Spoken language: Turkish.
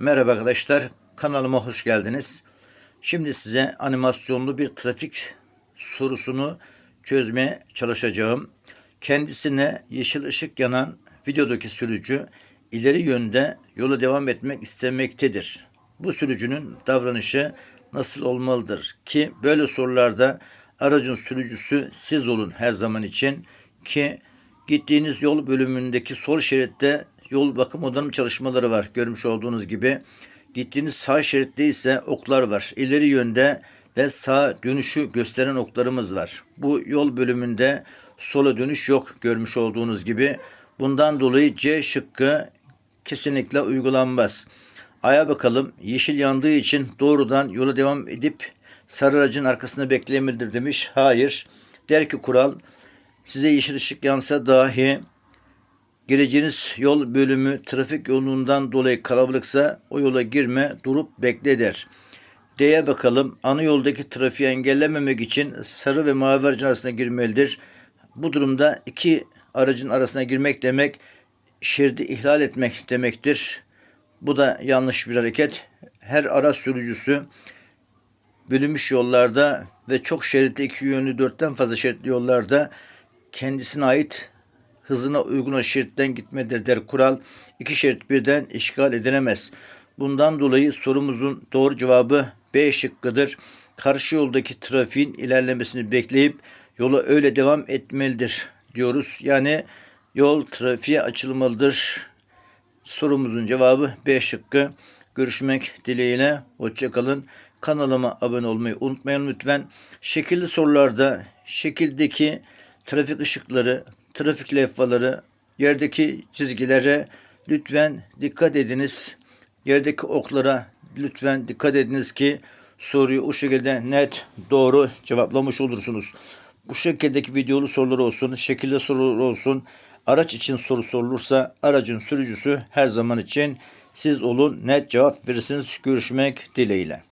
Merhaba arkadaşlar, kanalıma hoş geldiniz. Şimdi size animasyonlu bir trafik sorusunu çözmeye çalışacağım. Kendisine yeşil ışık yanan videodaki sürücü ileri yönde yola devam etmek istemektedir. Bu sürücünün davranışı nasıl olmalıdır ki böyle sorularda aracın sürücüsü siz olun her zaman için ki gittiğiniz yol bölümündeki sol şeritte yol bakım onarım çalışmaları var görmüş olduğunuz gibi. Gittiğiniz sağ şeritte ise oklar var. İleri yönde ve sağ dönüşü gösteren oklarımız var. Bu yol bölümünde sola dönüş yok görmüş olduğunuz gibi. Bundan dolayı C şıkkı kesinlikle uygulanmaz. Aya bakalım yeşil yandığı için doğrudan yola devam edip sarı aracın arkasında beklemelidir demiş. Hayır. Der ki kural size yeşil ışık yansa dahi Gireceğiniz yol bölümü trafik yoğunluğundan dolayı kalabalıksa o yola girme, durup bekle der. D'ye bakalım. Ana yoldaki trafiği engellememek için sarı ve mavi aracın arasına girmelidir. Bu durumda iki aracın arasına girmek demek şeridi ihlal etmek demektir. Bu da yanlış bir hareket. Her araç sürücüsü bölünmüş yollarda ve çok şeritli iki yönlü dörtten fazla şeritli yollarda kendisine ait hızına uygun şeritten gitmedir der kural. İki şerit birden işgal edilemez. Bundan dolayı sorumuzun doğru cevabı B şıkkıdır. Karşı yoldaki trafiğin ilerlemesini bekleyip yola öyle devam etmelidir diyoruz. Yani yol trafiğe açılmalıdır. Sorumuzun cevabı B şıkkı. Görüşmek dileğiyle. Hoşçakalın. Kanalıma abone olmayı unutmayın lütfen. Şekilli sorularda şekildeki trafik ışıkları, trafik levhaları, yerdeki çizgilere lütfen dikkat ediniz. Yerdeki oklara lütfen dikkat ediniz ki soruyu o şekilde net, doğru cevaplamış olursunuz. Bu şekildeki videolu sorular olsun, şekilde sorular olsun. Araç için soru sorulursa aracın sürücüsü her zaman için siz olun net cevap verirsiniz. Görüşmek dileğiyle.